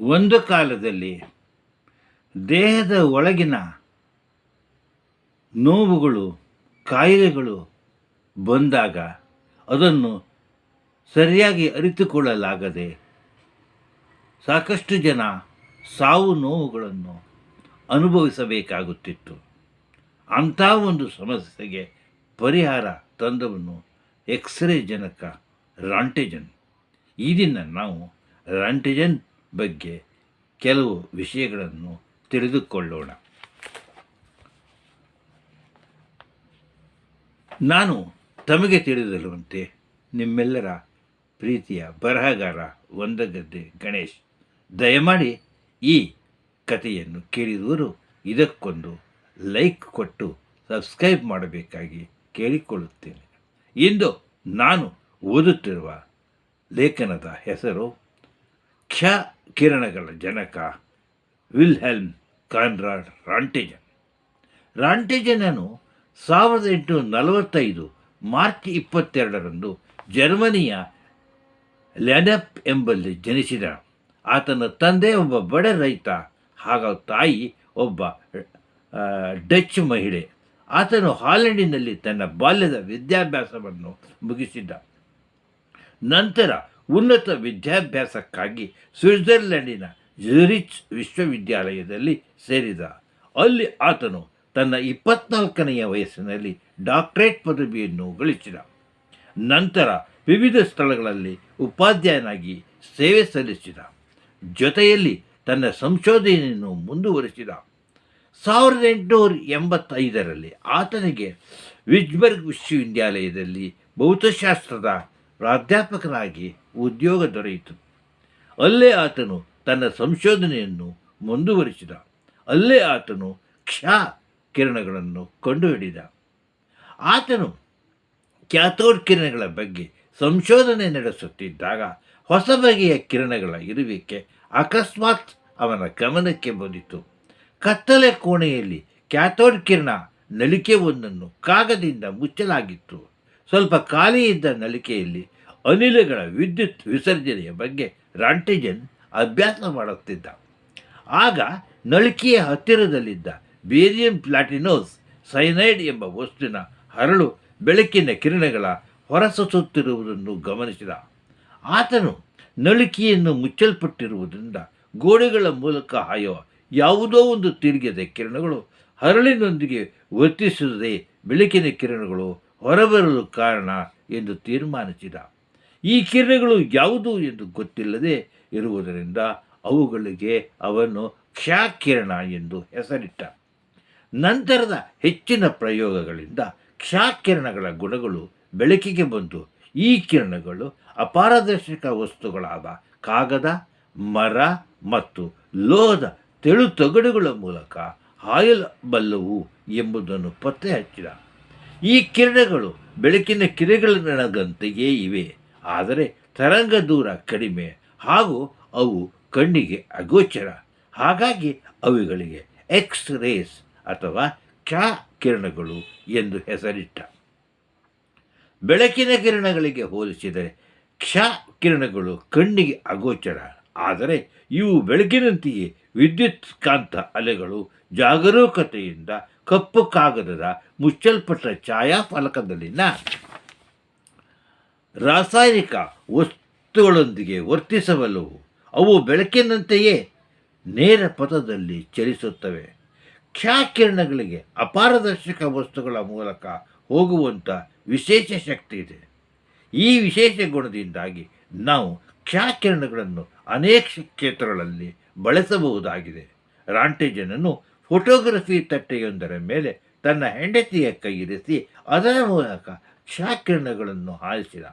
ಒಂದು ಕಾಲದಲ್ಲಿ ದೇಹದ ಒಳಗಿನ ನೋವುಗಳು, ಕಾಯಿಲೆಗಳು ಬಂದಾಗ ಅದನ್ನು ಸರಿಯಾಗಿ ಅರಿತುಕೊಳ್ಳಲಾಗದೆ ಸಾಕಷ್ಟು ಜನ ಸಾವು ನೋವುಗಳನ್ನು ಅನುಭವಿಸಬೇಕಾಗುತ್ತಿತ್ತು. ಅಂಥ ಒಂದು ಸಮಸ್ಯೆಗೆ ಪರಿಹಾರ ತಂದವನು ಎಕ್ಸ್ರೇ ಜನಕ ರಾಂಟಿಜನ್. ಈ ದಿನ ನಾವು ರಾಂಟಿಜನ್ ಬಗ್ಗೆ ಕೆಲವು ವಿಷಯಗಳನ್ನು ತಿಳಿದುಕೊಳ್ಳೋಣ. ನಾನು ತಮಗೆ ತಿಳಿದಿರುವಂತೆ ನಿಮ್ಮೆಲ್ಲರ ಪ್ರೀತಿಯ ಬರಹಗಾರ ಒಂದಗದ್ದೆ ಗಣೇಶ್. ದಯಮಾಡಿ ಈ ಕಥೆಯನ್ನು ಕೇಳಿದವರು ಇದಕ್ಕೊಂದು ಲೈಕ್ ಕೊಟ್ಟು ಸಬ್ಸ್ಕ್ರೈಬ್ ಮಾಡಬೇಕಾಗಿ ಕೇಳಿಕೊಳ್ಳುತ್ತೇನೆ. ಇಂದು ನಾನು ಓದುತ್ತಿರುವ ಲೇಖನದ ಹೆಸರು ಕ್ಷ ಕಿರಣಗಳ ಜನಕ ವಿಲ್ಹೆಲ್ಮ್ ಕಾನ್ರಾಡ್ ರಾಂಟಿಜನ್. ರಾಂಟಿಜನನು ಸಾವಿರದ ಎಂಟುನೂರ ನಲವತ್ತೈದು ಮಾರ್ಚ್ ಇಪ್ಪತ್ತೆರಡರಂದು ಜರ್ಮನಿಯ ಲ್ಯಾನಪ್ ಎಂಬಲ್ಲಿ ಜನಿಸಿದ. ಆತನ ತಂದೆ ಒಬ್ಬ ಬಡ ರೈತ ಹಾಗೂ ತಾಯಿ ಒಬ್ಬ ಡಚ್ ಮಹಿಳೆ. ಆತನು ಹಾಲೆಂಡಿನಲ್ಲಿ ತನ್ನ ಬಾಲ್ಯದ ವಿದ್ಯಾಭ್ಯಾಸವನ್ನು ಮುಗಿಸಿದ್ದ ನಂತರ ಉನ್ನತ ವಿದ್ಯಾಭ್ಯಾಸಕ್ಕಾಗಿ ಸ್ವಿಟ್ಜರ್ಲೆಂಡಿನ ಜುರಿಚ್ ವಿಶ್ವವಿದ್ಯಾಲಯದಲ್ಲಿ ಸೇರಿದ. ಅಲ್ಲಿ ಆತನು ತನ್ನ ಇಪ್ಪತ್ನಾಲ್ಕನೆಯ ವಯಸ್ಸಿನಲ್ಲಿ ಡಾಕ್ಟರೇಟ್ ಪದವಿಯನ್ನು ಗಳಿಸಿದ. ನಂತರ ವಿವಿಧ ಸ್ಥಳಗಳಲ್ಲಿ ಉಪಾಧ್ಯಾಯನಾಗಿ ಸೇವೆ ಸಲ್ಲಿಸಿದ. ಜೊತೆಯಲ್ಲಿ ತನ್ನ ಸಂಶೋಧನೆಯನ್ನು ಮುಂದುವರಿಸಿದ. ಸಾವಿರದ ಎಂಟುನೂರ ಎಂಬತ್ತೈದರಲ್ಲಿ ಆತನಿಗೆ ವಿಜ್ಬರ್ಗ್ ವಿಶ್ವವಿದ್ಯಾಲಯದಲ್ಲಿ ಭೌತಶಾಸ್ತ್ರದ ಪ್ರಾಧ್ಯಾಪಕನಾಗಿ ಉದ್ಯೋಗ ದೊರೆಯಿತು. ಅಲ್ಲೇ ಆತನು ತನ್ನ ಸಂಶೋಧನೆಯನ್ನು ಮುಂದುವರಿಸಿದ. ಅಲ್ಲೇ ಆತನು ಕ್ಷ ಕಿರಣಗಳನ್ನು ಕಂಡುಹಿಡಿದ. ಆತನು ಕ್ಯಾಥೋಡ್ ಕಿರಣಗಳ ಬಗ್ಗೆ ಸಂಶೋಧನೆ ನಡೆಸುತ್ತಿದ್ದಾಗ ಹೊಸ ಬಗೆಯ ಕಿರಣಗಳ ಇರುವಿಕೆ ಅಕಸ್ಮಾತ್ ಅವನ ಗಮನಕ್ಕೆ ಬಂದಿತು. ಕತ್ತಲೆ ಕೋಣೆಯಲ್ಲಿ ಕ್ಯಾಥೋಡ್ ಕಿರಣ ನಳಿಕೆ ಒಂದನ್ನು ಕಾಗದಿಂದ ಮುಚ್ಚಲಾಗಿತ್ತು. ಸ್ವಲ್ಪ ಖಾಲಿ ಇದ್ದ ನಳಿಕೆಯಲ್ಲಿ ಅನಿಲಗಳ ವಿದ್ಯುತ್ ವಿಸರ್ಜನೆಯ ಬಗ್ಗೆ ರಾಂಟಿಜನ್ ಅಭ್ಯಾಸ ಮಾಡುತ್ತಿದ್ದ. ಆಗ ನಳಿಕೆಯ ಹತ್ತಿರದಲ್ಲಿದ್ದ ಬೇರಿಯಂ ಪ್ಲಾಟಿನೋಸ್ ಸೈನೈಡ್ ಎಂಬ ವಸ್ತುವಿನ ಹರಳು ಬೆಳಕಿನ ಕಿರಣಗಳ ಹೊರಸೂಸುತ್ತಿರುವುದನ್ನು ಗಮನಿಸಿದ. ಆತನು ನಳಿಕೆಯನ್ನು ಮುಚ್ಚಲ್ಪಟ್ಟಿರುವುದರಿಂದ ಗೋಡೆಗಳ ಮೂಲಕ ಹಾಯುವ ಯಾವುದೋ ಒಂದು ತಿರುಗಿದ ಕಿರಣಗಳು ಹರಳಿನೊಂದಿಗೆ ವರ್ತಿಸುವುದೇ ಬೆಳಕಿನ ಕಿರಣಗಳು ಹೊರಬರಲು ಕಾರಣ ಎಂದು ತೀರ್ಮಾನಿಸಿದ. ಈ ಕಿರಣಗಳು ಯಾವುದು ಎಂದು ಗೊತ್ತಿಲ್ಲದೆ ಇರುವುದರಿಂದ ಅವುಗಳಿಗೆ ಅವನು ಕ್ಷಾಕಿರಣ ಎಂದು ಹೆಸರಿಟ್ಟ. ನಂತರದ ಹೆಚ್ಚಿನ ಪ್ರಯೋಗಗಳಿಂದ ಕ್ಷಾಕಿರಣಗಳ ಗುಣಗಳು ಬೆಳಕಿಗೆ ಬಂದು ಈ ಕಿರಣಗಳು ಅಪಾರದರ್ಶಕ ವಸ್ತುಗಳಾದ ಕಾಗದ, ಮರ ಮತ್ತು ಲೋಹದ ತೆಳು ತಗಡುಗಳ ಮೂಲಕ ಹಾಯಲಬಲ್ಲವು ಎಂಬುದನ್ನು ಪತ್ತೆ ಹಚ್ಚಿದ ಈ ಕಿರಣಗಳು ಬೆಳಕಿನ ಕಿರಣಗಳಂತೆಯೇ ಇವೆ. ಆದರೆ ತರಂಗ ದೂರ ಕಡಿಮೆ ಹಾಗೂ ಅವು ಕಣ್ಣಿಗೆ ಅಗೋಚರ. ಹಾಗಾಗಿ ಅವುಗಳಿಗೆ ಎಕ್ಸ್ ರೇಸ್ ಅಥವಾ ಕ್ಷ ಕಿರಣಗಳು ಎಂದು ಹೆಸರಿಟ್ಟ. ಬೆಳಕಿನ ಕಿರಣಗಳಿಗೆ ಹೋಲಿಸಿದರೆ ಕ್ಷ ಕಿರಣಗಳು ಕಣ್ಣಿಗೆ ಅಗೋಚರ. ಆದರೆ ಇವು ಬೆಳಕಿನಂತೆಯೇ ವಿದ್ಯುತ್ ಕಾಂತ ಅಲೆಗಳು ಜಾಗರೂಕತೆಯಿಂದ ಕಪ್ಪು ಕಾಗದದ ಮುಚ್ಚಲ್ಪಟ್ಟ ಛಾಯಾಫಲಕದಲ್ಲಿನ ರಾಸಾಯನಿಕ ವಸ್ತುಗಳೊಂದಿಗೆ ವರ್ತಿಸಬಲ್ಲವು. ಅವು ಬೆಳಕಿನಂತೆಯೇ ನೇರ ಪಥದಲ್ಲಿ ಚಲಿಸುತ್ತವೆ. ಕ್ಷಾಕಿರಣಗಳಿಗೆ ಅಪಾರದರ್ಶಕ ವಸ್ತುಗಳ ಮೂಲಕ ಹೋಗುವಂಥ ವಿಶೇಷ ಶಕ್ತಿ ಇದೆ. ಈ ವಿಶೇಷ ಗುಣದಿಂದಾಗಿ ನಾವು ಕ್ಷಾಕಿರಣಗಳನ್ನು ಅನೇಕ ಕ್ಷೇತ್ರಗಳಲ್ಲಿ ಬಳಸಬಹುದಾಗಿದೆ. ರಾಂಟೇಜನನ್ನು ಫೋಟೋಗ್ರಫಿ ತಟ್ಟೆಯೊಂದರ ಮೇಲೆ ತನ್ನ ಹೆಂಡತಿಯ ಕೈ ಇರಿಸಿ, ಅದರ ಮೂಲಕ ಕ್ಷಾಕಿರಣಗಳನ್ನು ಹಾಯಿಸಿದ.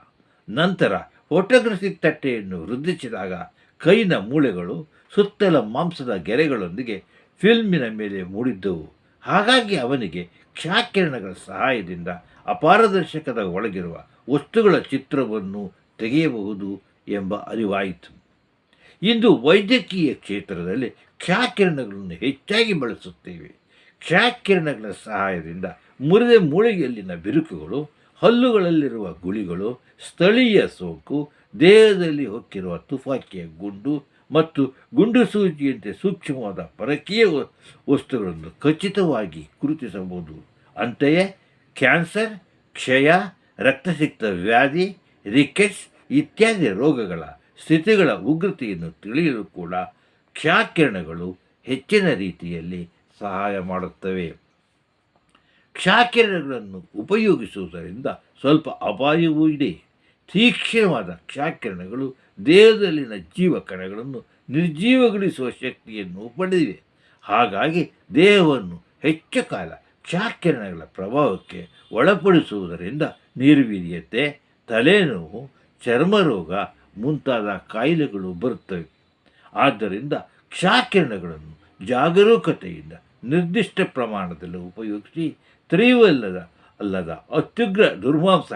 ನಂತರ ಫೋಟೋಗ್ರಫಿ ತಟ್ಟೆಯನ್ನು ವೃದ್ಧಿಸಿದಾಗ ಕೈನ ಮೂಳೆಗಳು ಸುತ್ತಲ ಮಾಂಸದ ಗೆರೆಗಳೊಂದಿಗೆ ಫಿಲ್ಮಿನ ಮೇಲೆ ಮೂಡಿದ್ದವು. ಹಾಗಾಗಿ ಅವನಿಗೆ ಕ್ಷಾಕಿರಣಗಳ ಸಹಾಯದಿಂದ ಅಪಾರದರ್ಶಕದ ಒಳಗಿರುವ ವಸ್ತುಗಳ ಚಿತ್ರವನ್ನು ತೆಗೆಯಬಹುದು ಎಂಬ ಅರಿವಾಯಿತು. ಇಂದು ವೈದ್ಯಕೀಯ ಕ್ಷೇತ್ರದಲ್ಲಿ ಕ್ಷಾಕಿರಣಗಳನ್ನು ಹೆಚ್ಚಾಗಿ ಬಳಸುತ್ತೇವೆ. ಕ್ಷಾಕಿರಣಗಳ ಸಹಾಯದಿಂದ ಮುರಿದ ಮೂಳೆಯಲ್ಲಿನ ಬಿರುಕುಗಳು, ಹಲ್ಲುಗಳಲ್ಲಿರುವ ಗುಳಿಗಳು, ಸ್ಥಳೀಯ ಸೋಂಕು, ದೇಹದಲ್ಲಿ ಹೊಕ್ಕಿರುವ ತುಫಾಕಿಯ ಗುಂಡು ಮತ್ತು ಗುಂಡು ಸೂಚಿಯಂತೆ ಸೂಕ್ಷ್ಮವಾದ ಪರಕೀಯ ವಸ್ತುಗಳನ್ನು ಖಚಿತವಾಗಿ ಗುರುತಿಸಬಹುದು. ಅಂತೆಯೇ ಕ್ಯಾನ್ಸರ್, ಕ್ಷಯ, ರಕ್ತಸಿಕ್ತ ವ್ಯಾಧಿ, ರಿಕೆಟ್ಸ್ ಇತ್ಯಾದಿ ರೋಗಗಳ ಸ್ಥಿತಿಗಳ ಉಗ್ರತೆಯನ್ನು ತಿಳಿಯಲು ಕೂಡ ಕ್ಷಾಕಿರಣಗಳು ಹೆಚ್ಚಿನ ರೀತಿಯಲ್ಲಿ ಸಹಾಯ ಮಾಡುತ್ತವೆ. ಕ್ಷಾಕಿರಣಗಳನ್ನು ಉಪಯೋಗಿಸುವುದರಿಂದ ಸ್ವಲ್ಪ ಅಪಾಯವೂ ಇದೆ. ತೀಕ್ಷ್ಣವಾದ ಕ್ಷಾಕಿರಣಗಳು ದೇಹದಲ್ಲಿನ ಜೀವಕಣಗಳನ್ನು ನಿರ್ಜೀವಗೊಳಿಸುವ ಶಕ್ತಿಯನ್ನು ಪಡೆದಿವೆ. ಹಾಗಾಗಿ ದೇಹವನ್ನು ಹೆಚ್ಚು ಕಾಲ ಕ್ಷಾಕಿರಣಗಳ ಪ್ರಭಾವಕ್ಕೆ ಒಳಪಡಿಸುವುದರಿಂದ ನಿರ್ವೀರ್ಯತೆ, ತಲೆನೋವು, ಚರ್ಮರೋಗ ಮುಂತಾದ ಕಾಯಿಲೆಗಳು ಬರುತ್ತವೆ. ಆದ್ದರಿಂದ ಕ್ಷಾಕಿರಣಗಳನ್ನು ಜಾಗರೂಕತೆಯಿಂದ ನಿರ್ದಿಷ್ಟ ಪ್ರಮಾಣದಲ್ಲಿ ಉಪಯೋಗಿಸಿ ತ್ರೀವಲ್ಲದ ಅಲ್ಲದ ಅತ್ಯುಗ್ರ ದುರ್ಮಾಂಸ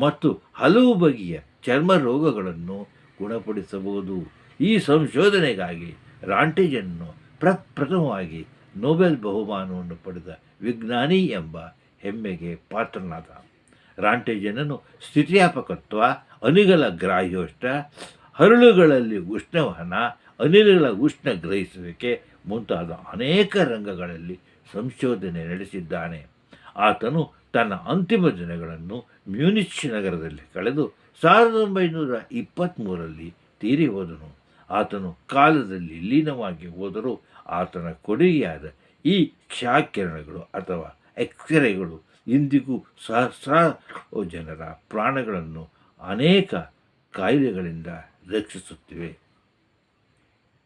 ಮತ್ತು ಹಲವು ಬಗೆಯ ಚರ್ಮ ರೋಗಗಳನ್ನು ಗುಣಪಡಿಸಬಹುದು. ಈ ಸಂಶೋಧನೆಗಾಗಿ ರಾಂಟಿಜನ್ನು ಪ್ರಪ್ರಥಮವಾಗಿ ನೊಬೆಲ್ ಬಹುಮಾನವನ್ನು ಪಡೆದ ವಿಜ್ಞಾನಿ ಎಂಬ ಹೆಮ್ಮೆಗೆ ಪಾತ್ರನಾದ ರಾಂಟೇಜನನು ಸ್ಥಿತಿಯಾಪಕತ್ವ ಅನಿಗಳ ಗ್ರಾಹ್ಯೋಷ್ಟ ಹರಳುಗಳಲ್ಲಿ ಉಷ್ಣವಹನ, ಅನಿಲಗಳ ಉಷ್ಣ ಗ್ರಹಿಸುವಿಕೆ ಮುಂತಾದ ಅನೇಕ ರಂಗಗಳಲ್ಲಿ ಸಂಶೋಧನೆ ನಡೆಸಿದ್ದಾನೆ. ಆತನು ತನ್ನ ಅಂತಿಮ ದಿನಗಳನ್ನು ಮ್ಯೂನಿಚ್ ನಗರದಲ್ಲಿ ಕಳೆದು ಸಾವಿರದ ಒಂಬೈನೂರ ಇಪ್ಪತ್ತ್ಮೂರರಲ್ಲಿ ತೀರಿ ಹೋದನು. ಆತನು ಕಾಲದಲ್ಲಿ ಲೀನವಾಗಿ ಹೋದರೂ ಆತನ ಕೊಡುಗೆಯಾದ ಈ ಕ್ಷಾಕಿರಣಗಳು ಅಥವಾ ಎಕ್ಸರೆಗಳು ಇಂದಿಗೂ ಸಹಸ್ರಾರು ಜನರ ಪ್ರಾಣಗಳನ್ನು ಅನೇಕ ಕಾಯಿಲೆಗಳಿಂದ ರಕ್ಷಿಸುತ್ತಿವೆ.